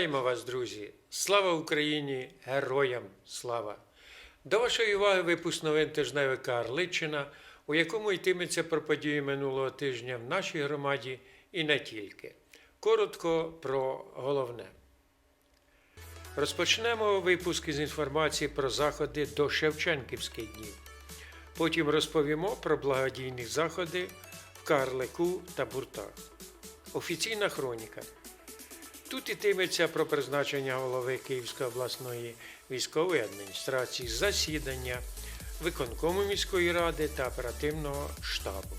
Вітаємо вас, друзі! Слава Україні! Героям слава! До вашої уваги випуск новин тижневика Орличина, у якому йтиметься про події минулого тижня в нашій громаді і не тільки. Коротко про головне. Розпочнемо випуск із інформації про заходи до Шевченківських днів. Потім розповімо про благодійні заходи в Карлику та Буртах. Офіційна хроніка. Тут ітиметься про призначення голови Київської обласної військової адміністрації, засідання виконкому міської ради та оперативного штабу.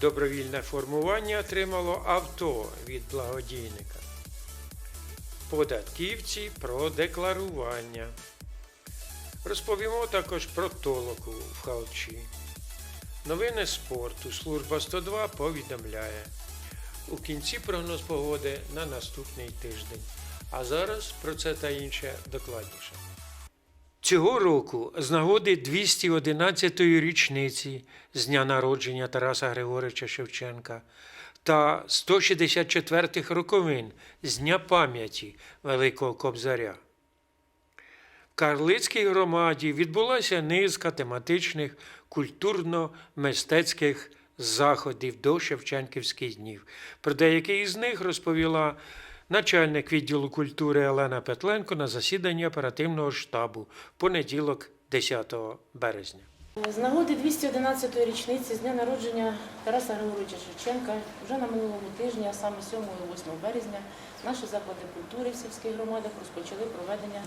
Добровільне формування отримало авто від благодійника. Податківці про декларування. Розповімо також про толоку в Халчі. Новини спорту. Служба 102 повідомляє. У кінці прогноз погоди на наступний тиждень. А зараз про це та інше докладніше. Цього року з нагоди 211-ї річниці з дня народження Тараса Григоровича Шевченка та 164-х роковин з Дня пам'яті Великого Кобзаря. В Карлицькій громаді відбулася низка тематичних культурно-мистецьких заходів до Шевченківських днів. Про деякі із них розповіла начальник відділу культури Олена Петленко на засіданні оперативного штабу понеділок 10 березня. З нагоди 211-ї річниці з дня народження Тараса Григоровича Шевченка вже на минулому тижні, а саме 7 і 8 березня, наші заклади культури в сільських громадах розпочали проведення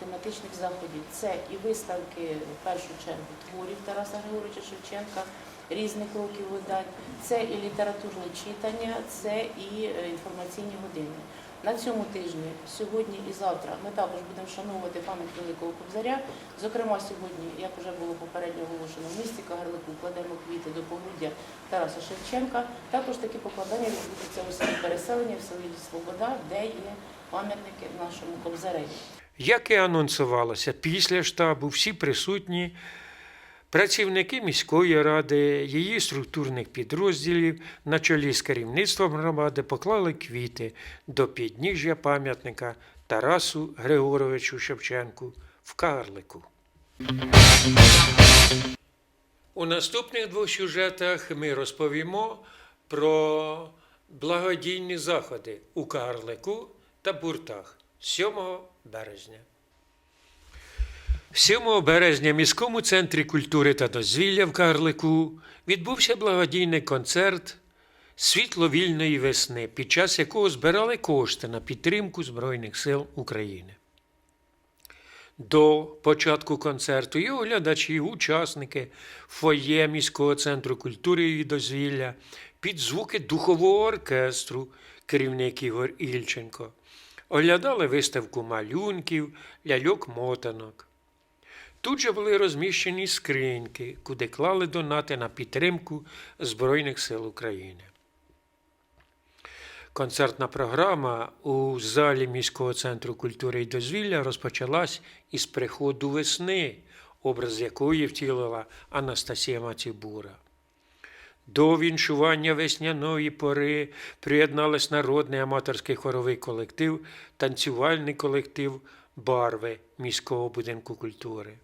тематичних заходів. Це і виставки в першу чергу творів Тараса Григоровича Шевченка різних років видань, це і літературне читання, це і е, інформаційні години. На цьому тижні, сьогодні і завтра, ми також будемо вшановувати пам'ять Великого Кобзаря. Зокрема, сьогодні, як вже було попередньо оголошено, в місті Кагарлику кладемо квіти до погруддя Тараса Шевченка. Також такі покладання відбудуться у селі переселення в селі Слобода, де є пам'ятники нашому Кобзареві. Як і анонсувалося, після штабу всі присутні працівники міської ради, її структурних підрозділів на чолі з керівництвом громади поклали квіти до підніжжя пам'ятника Тарасу Григоровичу Шевченку в Карлику. У наступних двох сюжетах ми розповімо про благодійні заходи у Карлику та Буртах 7 березня. 7 березня міському центрі культури та дозвілля в Карлику відбувся благодійний концерт Світло вільної весни, під час якого збирали кошти на підтримку Збройних сил України. До початку концерту його глядачі, учасники фоє міського центру культури і дозвілля під звуки духового оркестру, керівник Ігор Ільченко, оглядали виставку малюнків, ляльок-мотанок. Тут же були розміщені скриньки, куди клали донати на підтримку Збройних сил України. Концертна програма у залі міського центру культури і дозвілля розпочалась із приходу весни, образ якої втілила Анастасія Мацібура. До віншування весняної пори приєднались народний аматорський хоровий колектив, танцювальний колектив Барви міського будинку культури.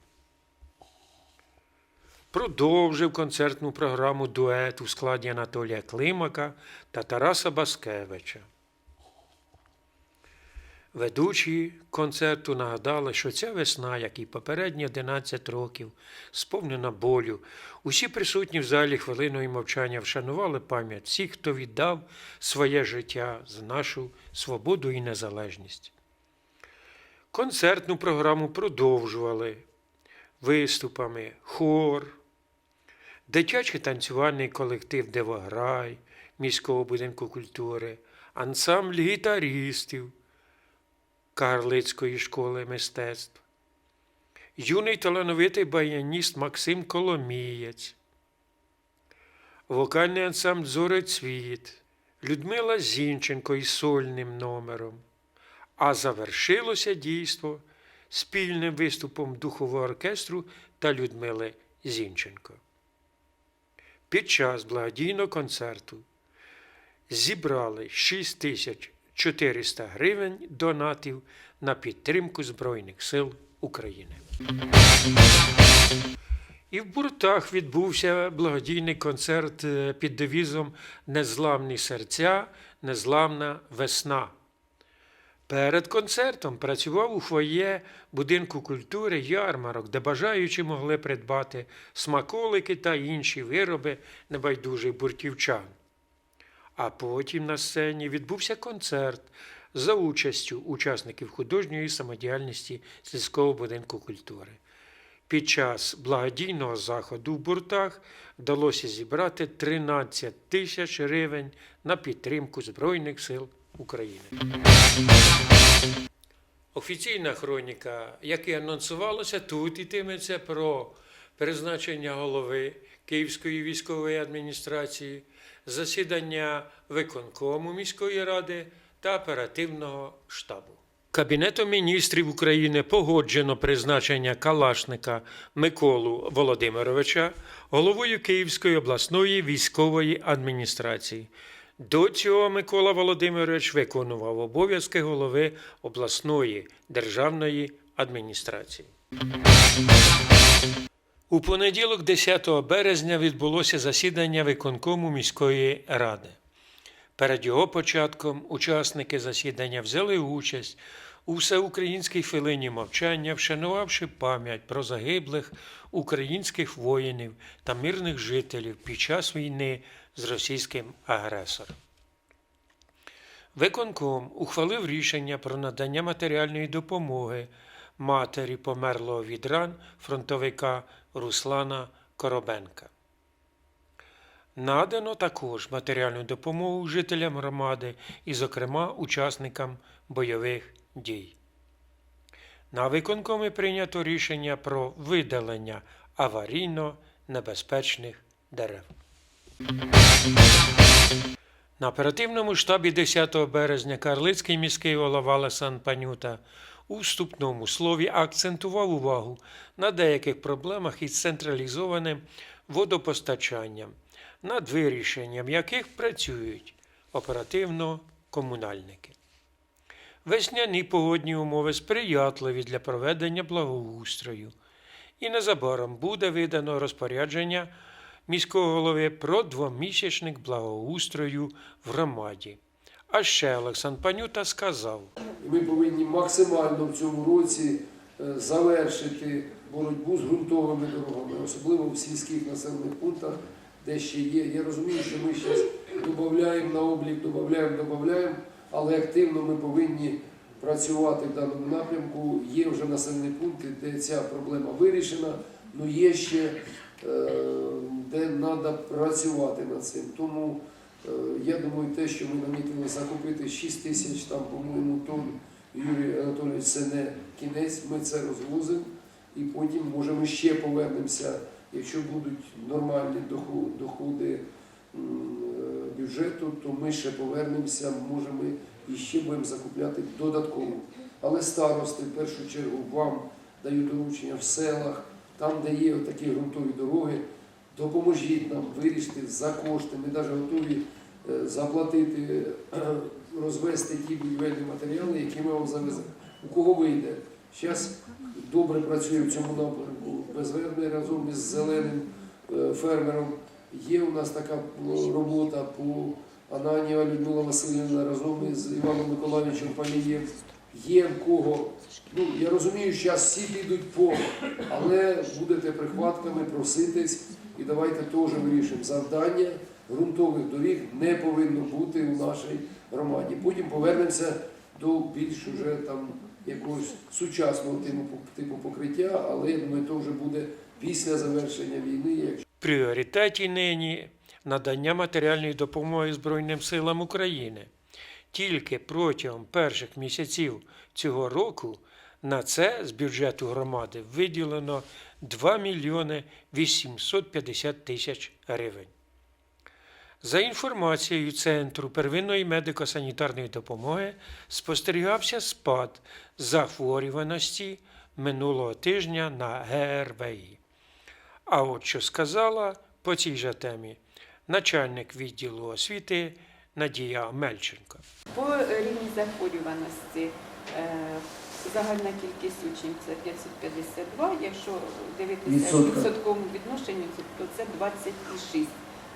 Продовжив концертну програму дует у складі Анатолія Климака та Тараса Баскевича. Ведучі концерту нагадали, що ця весна, як і попередні 11 років, сповнена болю. Усі присутні в залі хвилиною мовчання вшанували пам'ять всіх, хто віддав своє життя за нашу свободу і незалежність. Концертну програму продовжували виступами хор, дитячий танцювальний колектив Девограй міського будинку культури, ансамбль гітарістів Карлицької школи мистецтв, юний талановитий баяніст Максим Коломієць, вокальний ансамбль Зорецвіт, Людмила Зінченко із сольним номером. А завершилося дійство спільним виступом духового оркестру та Людмили Зінченко. Під час благодійного концерту зібрали 6 тисяч гривень донатів на підтримку Збройних сил України. І в Буртах відбувся благодійний концерт е, під девізом Незламні серця, незламна весна. Перед концертом працював у фоє будинку культури ярмарок, де бажаючі могли придбати смаколики та інші вироби небайдужих буртівчан. А потім на сцені відбувся концерт за участю учасників художньої самодіяльності сільського будинку культури. Під час благодійного заходу в буртах вдалося зібрати 13 тисяч гривень на підтримку Збройних сил України. Офіційна хроніка, як і анонсувалося, тут йтиметься про призначення голови Київської військової адміністрації, засідання виконкому міської ради та оперативного штабу. Кабінетом міністрів України погоджено призначення Калашника Миколу Володимировича головою Київської обласної військової адміністрації. До цього Микола Володимирович виконував обов'язки голови обласної державної адміністрації. У понеділок, 10 березня, відбулося засідання виконкому міської ради. Перед його початком учасники засідання взяли участь у всеукраїнській хвилині мовчання, вшанувавши пам'ять про загиблих українських воїнів та мирних жителів під час війни з російським агресором. Виконком ухвалив рішення про надання матеріальної допомоги матері померлого від ран фронтовика Руслана Коробенка. Надано також матеріальну допомогу жителям громади і, зокрема, учасникам бойових дій. На виконкомі прийнято рішення про видалення аварійно небезпечних дерев. На оперативному штабі 10 березня Карлицький міський голова Лесан Панюта у вступному слові акцентував увагу на деяких проблемах із централізованим водопостачанням, над вирішенням яких працюють оперативно комунальники. Весняні погодні умови сприятливі для проведення благоустрою, і незабаром буде видано розпорядження міського голови про двомісячник благоустрою в громаді. А ще Олександр Панюта сказав. Ми повинні максимально в цьому році е, завершити боротьбу з ґрунтовими дорогами, особливо в сільських населених пунктах, де ще є. Я розумію, що ми зараз додаємо на облік, додаємо, додаємо, але активно ми повинні працювати в даному напрямку. Є вже населені пункти, де ця проблема вирішена, але є ще е, де треба працювати над цим. Тому Е, Я думаю, те, що ми намітили закупити 6 тисяч, там, по-моєму, тонн, Юрій Анатолійович, це не кінець, ми це розвозимо і потім, може, ми ще повернемося, якщо будуть нормальні доходи е, бюджету, то ми ще повернемося, може ми і ще будемо закупляти додатково. Але старости, в першу чергу, вам дають доручення в селах, там, де є такі ґрунтові дороги, допоможіть нам вирішити за кошти. Ми навіть готові е, заплатити, е, розвести ті будівельні матеріали, які ми вам завеземо. У кого вийде? Зараз добре працює в цьому напрямку безверний разом із зеленим е, фермером. Є у нас така е, робота по Ананіва Людмила Васильівна разом із Іваном Миколаївичем Палієм. Є в кого. Ну, я розумію, що зараз всі підуть по, але будете прихватками проситись і давайте теж вирішимо завдання. Ґрунтових доріг не повинно бути у нашій громаді. Потім повернемося до більш уже там якогось сучасного типу, типу покриття, але я думаю, то вже буде після завершення війни. Якщо пріоритеті нині надання матеріальної допомоги Збройним силам України. Тільки протягом перших місяців цього року на це з бюджету громади виділено 2 мільйони 850 тисяч гривень. За інформацією Центру первинної медико-санітарної допомоги спостерігався спад захворюваності минулого тижня на ГРВІ. А от що сказала по цій же темі начальник відділу освіти Надія Мельченко. По рівні захворюваності е, загальна кількість учнів це 552, якщо дивитися в відсотковому відношенню, то це 26.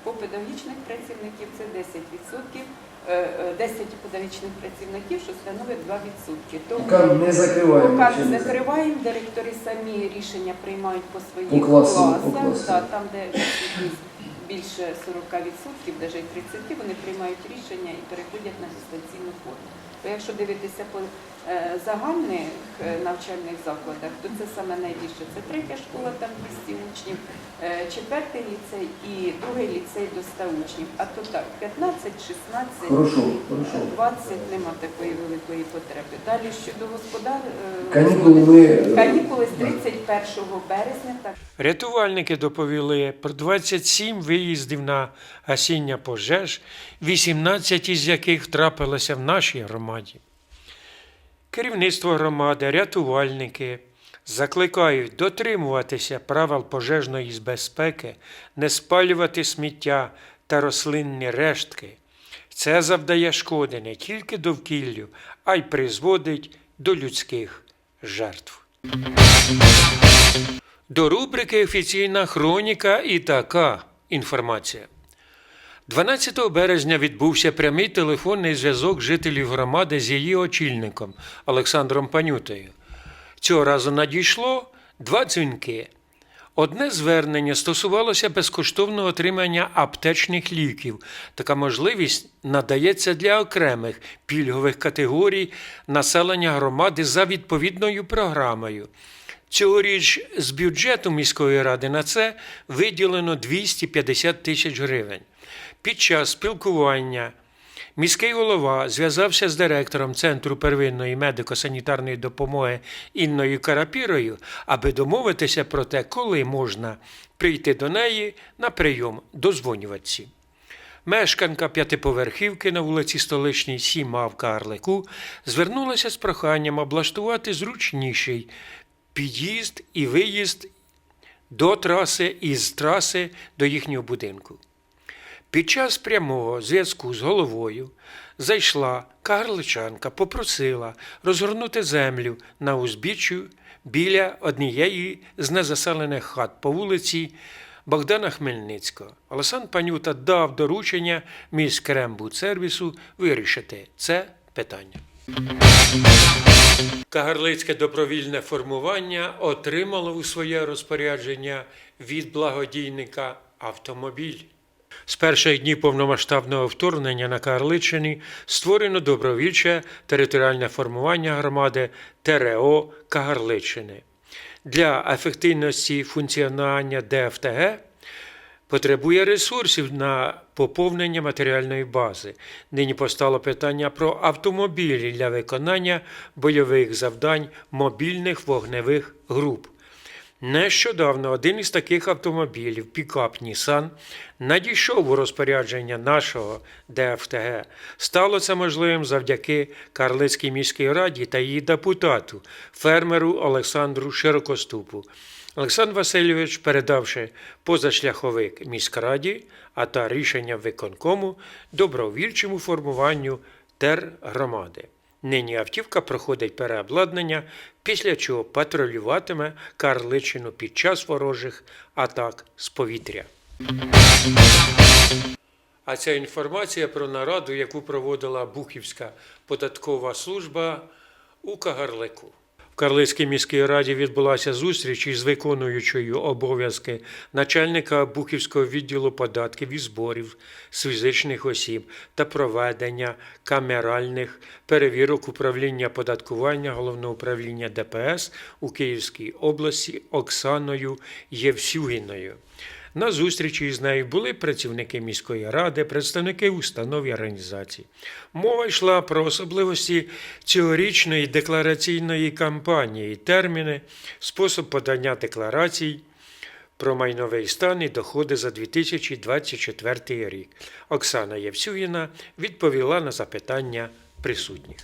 По педагогічних працівників це 10%, е, е, 10 педагогічних працівників, що становить 2%. Тому Поки не закриваємо. поки не закриваємо, директори самі рішення приймають по своїх По класам, по класах, да, там, де більше 40%, навіть 30%, вони приймають рішення і переходять на дистанційну форму. Бо якщо дивитися по е, загальних е, навчальних закладах, то це саме найбільше. Це третя школа, там 200 учнів, е, четвертий ліцей і другий ліцей до 100 учнів. А то так, 15, 16, Хорошо, хорошо. нема такої великої потреби. Далі щодо господар... е, Канікули ми Канікули з 31 березня, так Рятувальники доповіли про 27 виїздів на гасіння пожеж, 18 із яких трапилося в нашій громаді. Керівництво громади, рятувальники закликають дотримуватися правил пожежної безпеки, не спалювати сміття та рослинні рештки. Це завдає шкоди не тільки довкіллю, а й призводить до людських жертв. До рубрики Офіційна хроніка і така інформація. 12 березня відбувся прямий телефонний зв'язок жителів громади з її очільником Олександром Панютою. Цього разу надійшло два дзвінки. Одне звернення стосувалося безкоштовного отримання аптечних ліків. Така можливість надається для окремих пільгових категорій населення громади за відповідною програмою. Цьогоріч з бюджету міської ради на це виділено 250 тисяч гривень. Під час спілкування міський голова зв'язався з директором Центру первинної медико-санітарної допомоги Інною Карапірою, аби домовитися про те, коли можна прийти до неї на прийом дозвонюватці. Мешканка п'ятиповерхівки на вулиці Столичній 7 А в Карлику звернулася з проханням облаштувати зручніший під'їзд і виїзд до траси і з траси до їхнього будинку. Під час прямого зв'язку з головою зайшла карличанка, попросила розгорнути землю на узбіччю біля однієї з незаселених хат по вулиці Богдана Хмельницького. Олександр Панюта дав доручення міськрембудсервісу вирішити це питання. Кагарлицьке добровільне формування отримало у своє розпорядження від благодійника автомобіль. З перших днів повномасштабного вторгнення на Кагарличині створено добровільче територіальне формування громади ТРО Кагарличини. Для ефективності функціонування ДФТГ потребує ресурсів на поповнення матеріальної бази. Нині постало питання про автомобілі для виконання бойових завдань мобільних вогневих груп. Нещодавно один із таких автомобілів, пікап Нісан, надійшов у розпорядження нашого ДФТГ. Стало це можливим завдяки Карлицькій міській раді та її депутату, фермеру Олександру Широкоступу. Олександр Васильович, передавши позашляховик міськраді, а та рішення виконкому добровільчому формуванню тергромади. Нині автівка проходить переобладнання, після чого патрулюватиме Карличину під час ворожих атак з повітря. А ця інформація про нараду, яку проводила Бухівська податкова служба у Кагарлику. Карлицькій міській раді відбулася зустріч із виконуючою обов'язки начальника Бухівського відділу податків і зборів з фізичних осіб та проведення камеральних перевірок управління податкування Головного управління ДПС у Київській області Оксаною Євсюгіною. На зустрічі з нею були працівники міської ради, представники установ і організацій. Мова йшла про особливості цьогорічної деклараційної кампанії, терміни, спосіб подання декларацій про майновий стан і доходи за 2024 рік. Оксана Євсюгіна відповіла на запитання присутніх.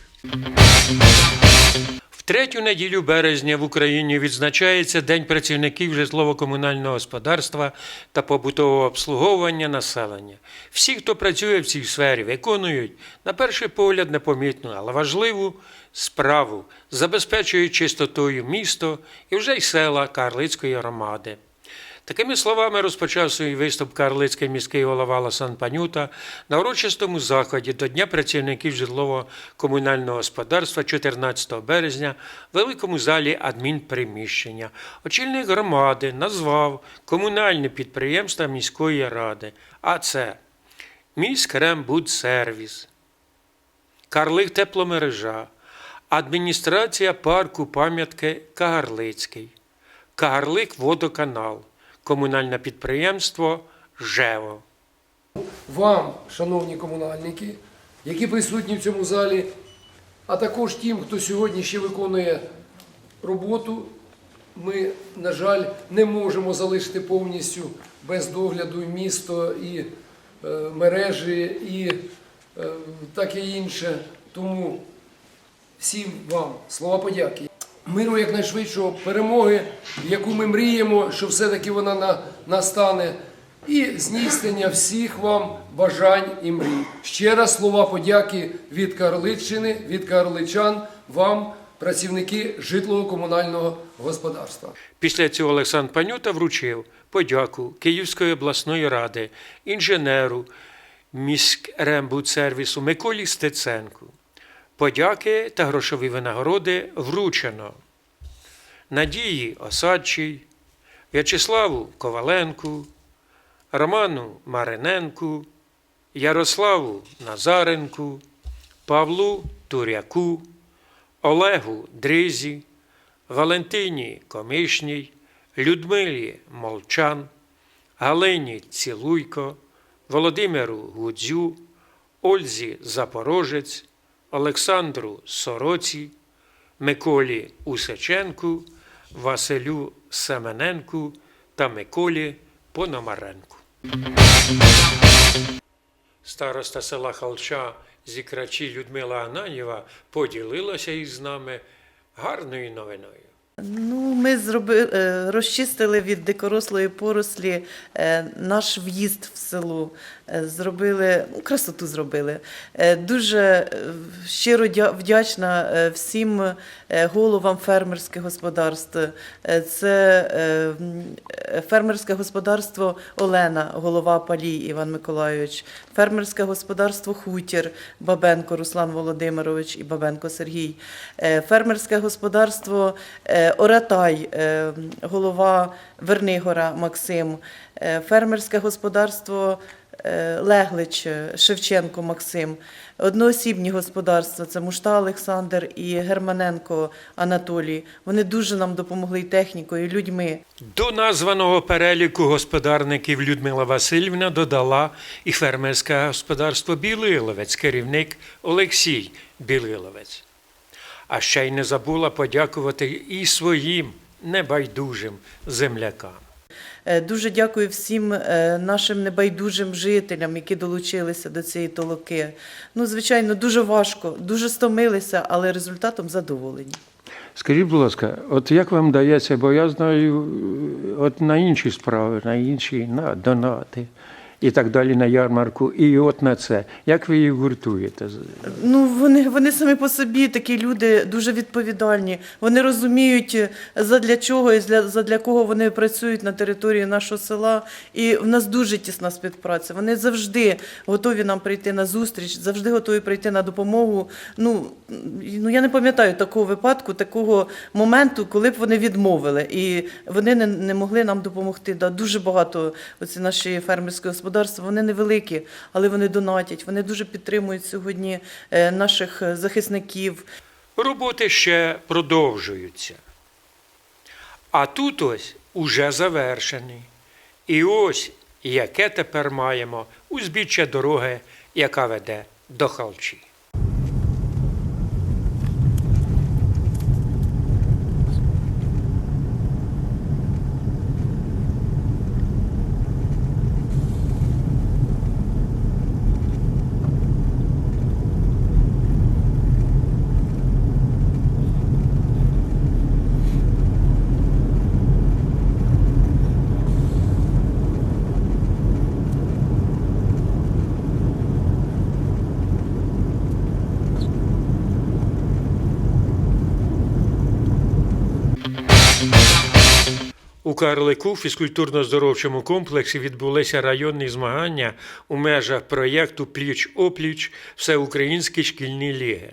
Третю неділю березня в Україні відзначається День працівників житлово-комунального господарства та побутового обслуговування населення. Всі, хто працює в цій сфері, виконують, на перший погляд, непомітну, але важливу справу, забезпечують чистотою місто і вже й села Карлицької громади. Такими словами розпочав свій виступ Карлицький міський голова Ласан Панюта на урочистому заході до Дня працівників житлово-комунального господарства 14 березня в великому залі адмінприміщення. Очільник громади назвав комунальне підприємства міської ради, а це Міськрембудсервіс, Карлик тепломережа, адміністрація парку пам'ятки Кагарлицький, Кагарлик водоканал, комунальне підприємство ЖЕВО. Вам, шановні комунальники, які присутні в цьому залі, а також тим, хто сьогодні ще виконує роботу, ми, на жаль, не можемо залишити повністю без догляду місто, і е, мережі, і е, таке інше. Тому всім вам слова подяки. Миру якнайшвидшого перемоги, яку ми мріємо, що все-таки вона на, настане, і здійснення всіх вам бажань і мрій. Ще раз слова подяки від Карличчини, від карличан, вам, працівники житлово-комунального господарства. Після цього Олександр Панюта вручив подяку Київської обласної ради, інженеру міськрембудсервісу Миколі Стеценку. Подяки та грошові винагороди вручено. Надії Осадчій, В'ячеславу Коваленку, Роману Мариненку, Ярославу Назаренку, Павлу Туряку, Олегу Дризі, Валентині Комишній, Людмилі Молчан, Галині Цілуйко, Володимиру Гудзю, Ользі Запорожець, Олександру Сороці, Миколі Усеченку, Василю Семененку та Миколі Пономаренку. Староста села Халча Зікрачі Людмила Ананіва поділилася із нами гарною новиною. Ну, ми зроби, е, розчистили від дикорослої порослі е, наш в'їзд в село. Е, Зробили, ну, красоту зробили. Дуже щиро вдячна всім головам фермерських господарств. Це фермерське господарство Олена, голова Палій Іван Миколайович, фермерське господарство Хутір Бабенко Руслан Володимирович і Бабенко Сергій, фермерське господарство Оратай, е, голова Вернигора Максим, е, фермерське господарство е, Леглич Шевченко Максим, одноосібні господарства це Мушта Олександр і Германенко Анатолій. Вони дуже нам допомогли технікою, людьми. До названого переліку господарників Людмила Васильівна додала і фермерське господарство Білиловець, керівник Олексій Білиловець. А ще й не забула подякувати і своїм небайдужим землякам. Е, Дуже дякую всім е, нашим небайдужим жителям, які долучилися до цієї толоки. Ну, звичайно, дуже важко, дуже стомилися, але результатом задоволені. Скажіть, будь ласка, от як вам дається, бо я знаю, е, от на інші справи, на інші, на донати і так далі, на ярмарку, і от на це. Як ви їх гуртуєте? Ну, вони, вони самі по собі такі люди дуже відповідальні. Вони розуміють, е, задля чого і для, задля кого вони працюють на території нашого села. І в нас дуже тісна співпраця. Вони завжди готові нам прийти на зустріч, завжди готові прийти на допомогу. Ну, ну я не пам'ятаю такого випадку, такого моменту, коли б вони відмовили. І вони не, не могли нам допомогти. Да, дуже багато оці наші фермерські господарства, вони невеликі, але вони донатять. Вони дуже підтримують сьогодні е, наших е, захисників. Роботи ще продовжуються. А тут ось уже завершений. І ось яке тепер маємо узбіччя дороги, яка веде до Халчі. У Карлику в фізкультурно-здоровчому комплексі відбулися районні змагання у межах проєкту Пліч-опліч Всеукраїнські шкільні ліги.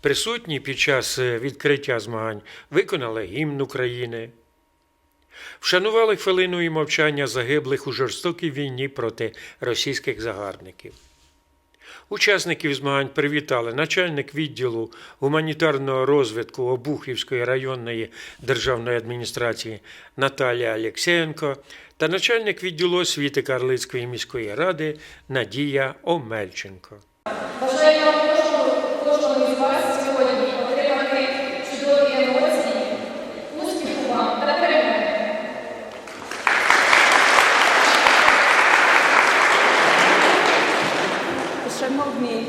Присутні під час е, відкриття змагань виконали гімн України. Вшанували хвилиною мовчання загиблих у жорстокій війні проти російських загарбників. Учасників змагань привітали начальник відділу гуманітарного розвитку Обухівської районної державної адміністрації Наталія Алєксєєнко та начальник відділу освіти Карлицької міської ради Надія Омельченко. Бажаю вам кожному, кожному із вас сьогодні отримати чудові емоції, успіху вам та перемоги. Шановні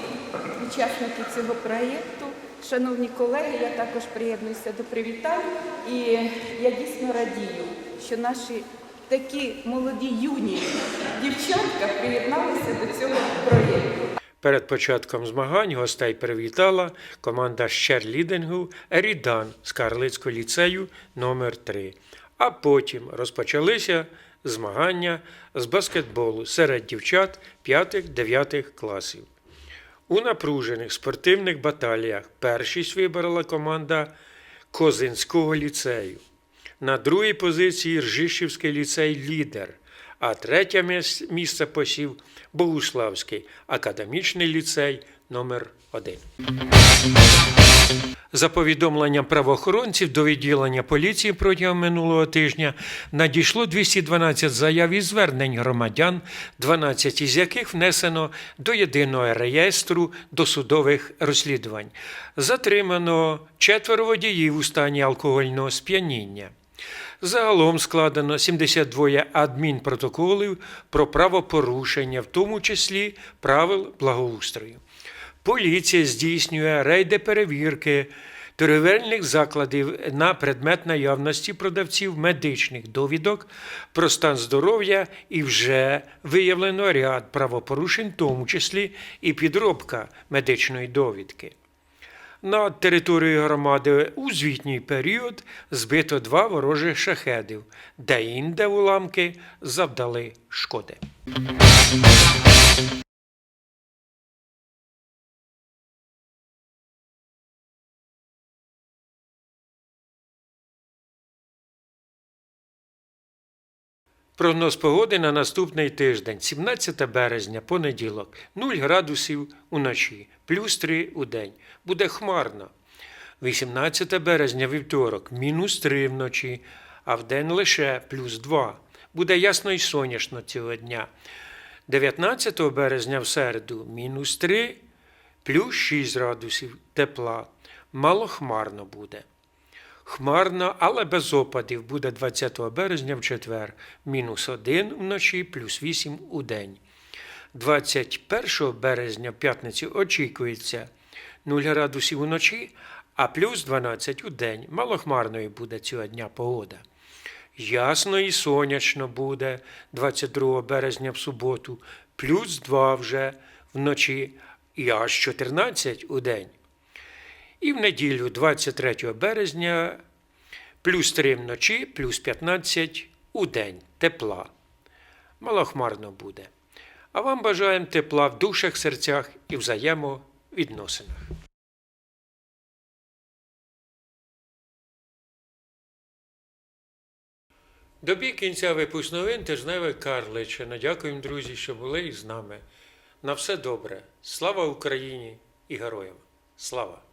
учасники цього проєкту, шановні колеги, я також приєднуюся до привітань. І я дійсно радію, що наші такі молоді юні дівчатка приєдналися до цього проєкту. Перед початком змагань гостей привітала команда з черлідингу Ерідан з Карлицького ліцею номер 3 А потім розпочалися змагання з баскетболу серед дівчат 5-9 класів. У напружених спортивних баталіях першість вибрала команда Козинського ліцею. На другій позиції Ржишівський ліцей лідер, а третє місце посів Богуславський академічний ліцей номер 1 За повідомленням правоохоронців до відділення поліції протягом минулого тижня надійшло 212 заяв і звернень громадян, 12 із яких внесено до єдиного реєстру досудових розслідувань. Затримано четверо водіїв у стані алкогольного сп'яніння. Загалом складено 72 адмінпротоколів про правопорушення, в тому числі правил благоустрою. Поліція здійснює рейди перевірки торговельних закладів на предмет наявності продавців медичних довідок про стан здоров'я і вже виявлено ряд правопорушень, в тому числі і підробка медичної довідки. На території громади у звітній період збито два ворожих шахедів, де інде уламки завдали шкоди. Прогноз погоди на наступний тиждень, 17 березня, понеділок, 0 градусів уночі, плюс 3 у день. Буде хмарно. 18 березня, вівторок, мінус 3 вночі, а вдень лише плюс 2. Буде ясно і сонячно цього дня. 19 березня в середу мінус 3, плюс 6 градусів тепла. Малохмарно буде. Хмарно, але без опадів буде 20 березня в четвер, мінус 1 вночі, плюс 8 у день. 21 березня в п'ятницю очікується 0 градусів уночі, а плюс 12 у день. Малохмарною буде цього дня погода. Ясно і сонячно буде 22 березня в суботу, плюс 2 вже вночі і аж 14 у день. І в неділю, 23 березня, плюс 3 вночі, плюс 15 у день тепла. Малохмарно буде. А вам бажаємо тепла в душах, серцях і взаємовідносинах. Добі кінця випуск новин тижневе Карличина. Дякуємо, друзі, що були із нами. На все добре. Слава Україні і героям! Слава!